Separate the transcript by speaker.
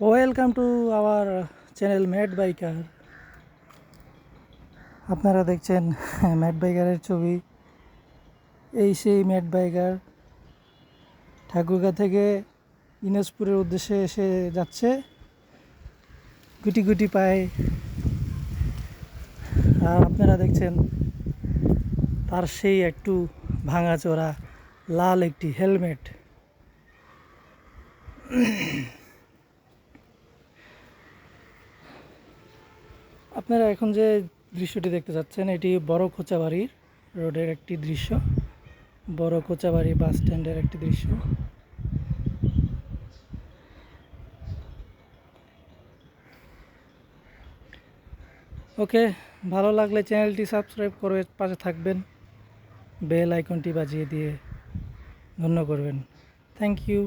Speaker 1: Welcome to our channel mad biker আপনারা দেখছেন mad বাইকারের ছবি। এই সেই ম্যাড বাইকার ঠাকুরগা থেকে দিনাজপুরের উদ্দেশ্যে এসে যাচ্ছে। গুটি গুটি পায়ে। আর আপনারা দেখছেন, তার সেই একটু ভাঙাচোরা লাল একটি হেলমেট। আপনারা এখন যে দৃশ্যটি দেখতে যাচ্ছেন এটি বড় কোচাবাড়ির রোডের একটি দৃশ্য। বড় কোচাবাড়ি বাস স্ট্যান্ডের একটি দৃশ্য। ওকে, ভালো লাগলে চ্যানেলটি সাবস্ক্রাইব করে পাশে থাকবেন। বেল আইকনটি বাজিয়ে দিয়ে ধন্য করবেন। Thank you.